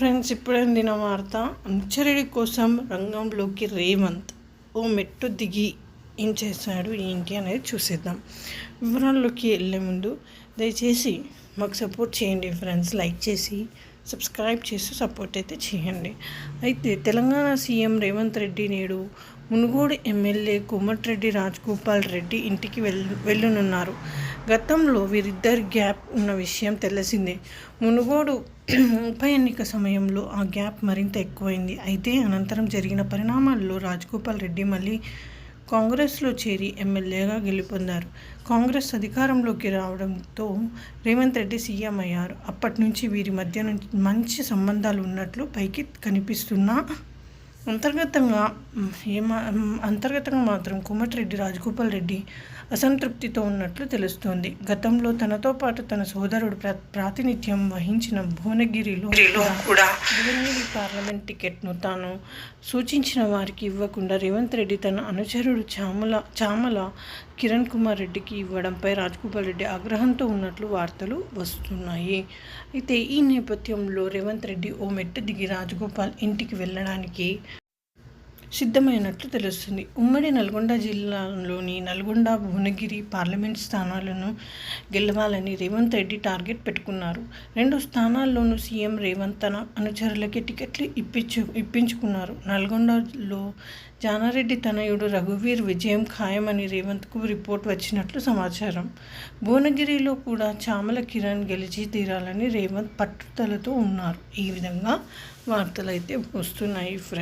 Friends ఇప్పుడే వార్త. అంచరెడి కోసం రంగంలోకి రేవంత్ ఓ మెట్టు దిగి ఏం చేశాడు ఏంటి అనేది చూసేద్దాం. వివరాల్లోకి వెళ్ళే ముందు దయచేసి మాకు సపోర్ట్ చేయండి ఫ్రెండ్స్. లైక్ చేసి సబ్స్క్రైబ్ చేసి సపోర్ట్ అయితే చేయండి. అయితే తెలంగాణ సీఎం రేవంత్ రెడ్డి నేడు మునుగోడు ఎమ్మెల్యే కోమటిరెడ్డి రాజగోపాల్ రెడ్డి ఇంటికి వెళ్ వెళ్ళనున్నారు. గతంలో వీరిద్దరి గ్యాప్ ఉన్న విషయం తెలిసిందే. మునుగోడు ఉప ఎన్నిక సమయంలో ఆ గ్యాప్ మరింత ఎక్కువైంది. అయితే అనంతరం జరిగిన పరిణామాల్లో రాజగోపాల్ రెడ్డి మళ్ళీ కాంగ్రెస్లో చేరి ఎమ్మెల్యేగా గెలుపొందారు. కాంగ్రెస్ అధికారంలోకి రావడంతో రేవంత్ రెడ్డి సీఎం అయ్యారు. అప్పటి నుంచి వీరి మధ్య నుంచి మంచి సంబంధాలు ఉన్నట్లు పైకి కనిపిస్తున్నా అంతర్గతంగా ఏమా అంతర్గతంగా మాత్రం కోమటిరెడ్డి రాజగోపాల్ రెడ్డి అసంతృప్తితో ఉన్నట్లు తెలుస్తోంది. గతంలో తనతో పాటు తన సోదరుడు ప్రా ప్రాతినిధ్యం వహించిన భువనగిరిలో కూడా భువనగిరి పార్లమెంట్ టికెట్ను తాను సూచించిన వారికి ఇవ్వకుండా రేవంత్ రెడ్డి తన అనుచరుడు చామల చామల కిరణ్ కుమార్ రెడ్డికి ఇవ్వడంపై రాజగోపాల్ రెడ్డి ఆగ్రహంతో ఉన్నట్లు వార్తలు వస్తున్నాయి. అయితే ఈ నేపథ్యంలో రేవంత్ రెడ్డి ఓ మెట్టు దిగి రాజగోపాల్ ఇంటికి వెళ్ళడానికి సిద్ధమైనట్లు తెలుస్తుంది. ఉమ్మడి నల్గొండ జిల్లాలోని నల్గొండ భువనగిరి పార్లమెంట్ స్థానాలను గెలవాలని రేవంత్ రెడ్డి టార్గెట్ పెట్టుకున్నారు. రెండు స్థానాల్లోనూ సీఎం రేవంత్ తన అనుచరులకి టికెట్లు ఇప్పించు ఇప్పించుకున్నారు. నల్గొండలో జానారెడ్డి తనయుడు రఘువీర్ విజయం ఖాయమని రేవంత్కు రిపోర్ట్ వచ్చినట్లు సమాచారం. భువనగిరిలో కూడా చామల కిరణ్ గెలిచి తీరాలని రేవంత్ పట్టుదలతో ఉన్నారు. ఈ విధంగా వార్తలు అయితే వస్తున్నాయి ఫ్రెండ్స్.